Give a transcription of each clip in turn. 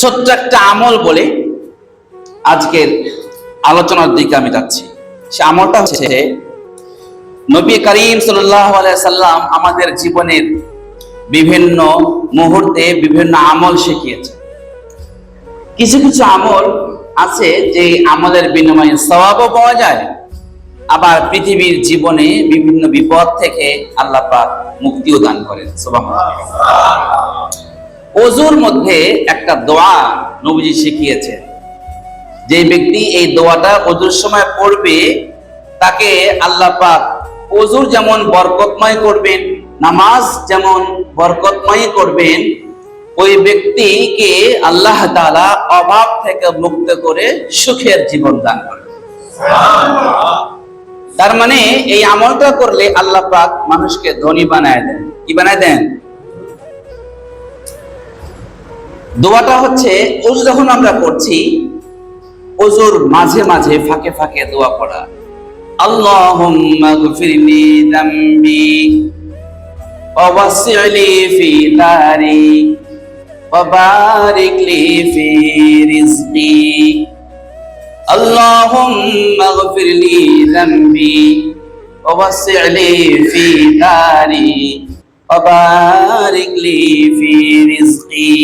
ছোট্ট একটা আমল বলে আজকের আলোচনার দিকে আমি যাচ্ছি। সে আমলটা হচ্ছে, নবী করিম সাল্লাম আমাদের জীবনের বিভিন্ন মুহূর্তে বিভিন্ন আমল শিখিয়েছে কিছু কিছু আমল আছে যে আমলের বিনিময়ে স্বভাবও পাওয়া যায়, আবার পৃথিবীর জীবনে বিভিন্ন বিপদ থেকে আল্লাহ মুক্তিও দান করেন। অজুর মধ্যে একটা দোয়া নবীজি শিখিয়েছেন। যে ব্যক্তি এই দোয়াটা অজুর সময় পড়বে, তাকে আল্লাহ পাক অজুর যেমন বরকতময় করবেন, নামাজ যেমন বরকতময় করবেন, ওই ব্যক্তিকে আল্লাহ তাআলা অভাব থেকে মুক্ত করে সুখের জীবন দান করবেন। তার মানে এই আমলটা করলে আল্লাহ পাক মানুষকে ধনী বানায় দেন। কি বানায় দেন? দোয়াটা হচ্ছে ওজু যখন আমরা করছি ওজুর মাঝে মাঝে ফাঁকে ফাঁকে দোয়া পড়া আল্লাহুম্মা গফিরলি যামবি ওয়াসি'লি ফি দারি وبارك لي في رزقي اللهم اغفر لي ذنبي ووسع لي في داري وبارك لي في رزقي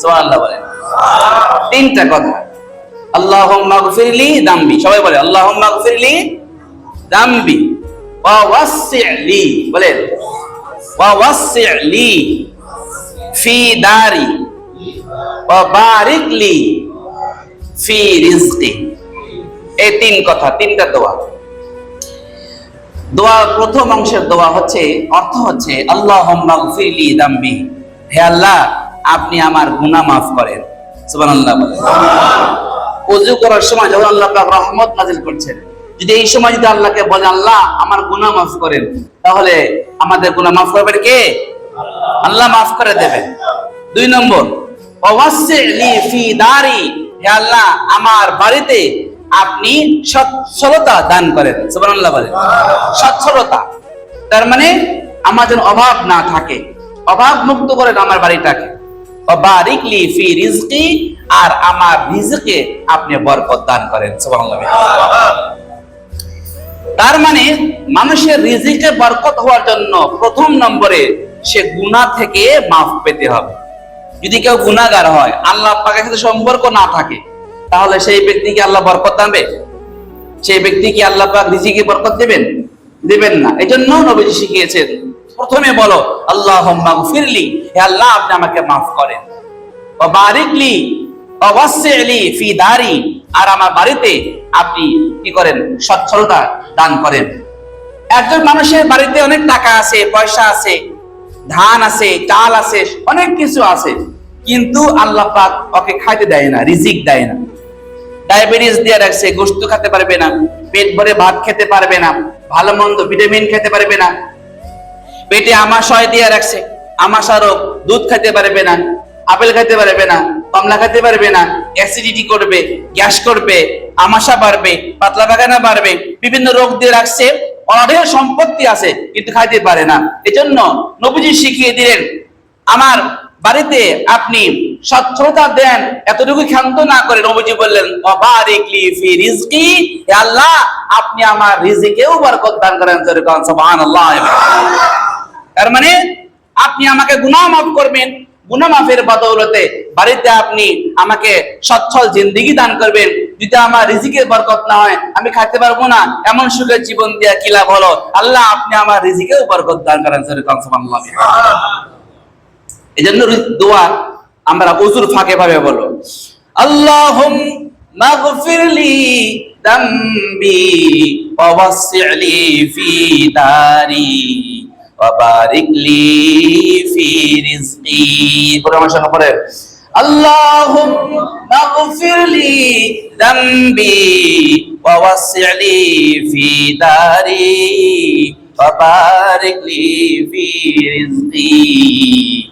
সুবহানাল্লাহ বলেন তিনটা কথা আল্লাহুম্মা গফিরলি দাম্বি সবাই বলে আল্লাহুম্মা গফিরলি দাম্বি ওয়া ওয়াসি'লি বলেন ওয়া ওয়াসি'লি ফি দারি ওয়া বারিক লি ফি রিজকি এই তিন কথা তিনটা দোয়া দোয়া প্রথম অংশের দোয়া হচ্ছে, অর্থ হচ্ছে আল্লাহ দাম্বি। হে আল্লাহ, আপনি আমার গুনাহ মাফ করেন। যদি এই সময় যদি আমার করেন, তাহলে আমাদের মাফ করবেন কে? আল্লাহ মাফ করে দেবেন। দুই নম্বর আমার বাড়িতে আপনি সচ্ছলতা দান করেন। সুবহানাল্লাহ বলেন। সচ্ছলতা তার মানে আমার যেন অভাব না থাকে। অভাব মুক্ত করেন আমার বাড়িটাকে বারিক লি ফি রিজকি আর আমার রিজকে আপনি বরকত দান করেন। সুবহানাল্লাহ তার মানে মানুষের রিজিকে বরকত হওয়ার জন্য প্রথম নম্বরে সে গুনাহ থেকে মাফ পেতে হবে। যদি কেউ গুনাহগার হয় আল্লাহ পাকের সাথে সম্পর্ক না থাকে তাহলে সেই ব্যক্তিকে আল্লাহ বরকত দানবে? সেই ব্যক্তি কি আল্লাহ পাক রিজিকে বরকত দিবেন? দিবেন না। এই জন্য নবীজি শিখিয়েছেন, প্রথমে বলো আল্লাহ ফিরলি হে আল্লাহ, আপনি আমাকে মাফ করেন। বারিকলি ফি দারি। আর আমার বাড়িতে আপনি কি করেন? সচ্ছলতা দান করেন। একজন মানুষের বাড়িতে অনেক টাকা আছে, পয়সা আছে, ধান আছে, চাল আছে, অনেক কিছু আছে। কিন্তু আল্লাহ পাক ওকে খাইতে দেয় না, রিজিক দেয় না। ডায়াবেটিস দিয়ে রাখছে, গোস্ত খেতে পারবে না, পেট ভরে ভাত খেতে পারবে না, ভালো মন্দ ভিটামিন খেতে পারবে না। পেটে আমাশয় দিয়ে রাখছে আমাশা রোগ, দুধ খেতে পারবে না, আপেল খেতে পারবে না, কমলা খেতে পারবে না অ্যাসিডিটি করবে, গ্যাস করবে আমাশা বাড়বে, পাতলা পায়খানা বাড়বে, বিভিন্ন রোগ দিয়ে রাখছে অনেক সম্পত্তি আছে, কিন্তু খাইতে পারে না। এজন্য নবীজি শিখিয়ে দিলেন, আমার বাড়িতে আপনি সচ্ছলতা দেন, এতটুকু ক্ষান্ত না করে নবীজি বললেন আল্লাহ, আপনি আমার রিজিকেও বরকত দান করেন। তার মানে আপনি আমাকে গুনাহ মাফ করবেন, গুনাহ মাফের বদৌলতে বাড়িতে আপনি আমাকে সচ্ছল জিন্দেগি দান করবেন। যদি আমার রিজিকের বরকত না হয়, আমি খাইতে পারব না, এমন সুখের জীবন দিয়া কি লাভ হলো? আল্লাহ, আপনি আমার রিজিকেও বরকত দান করেন সুবহানাল্লাহ। এই জন্য দোয়া আমরা উজুর ফাঁকে ভাবে বলো আল্লাহুম মাগফিরলি দাম্বি ওয়াসি'লি ফি দারি وبارك لي في رزقي পরে আমার সঙ্গে পড়ে اللهم اغفر لي ذنبي ووسع لي في داري وبارك لي في رزقي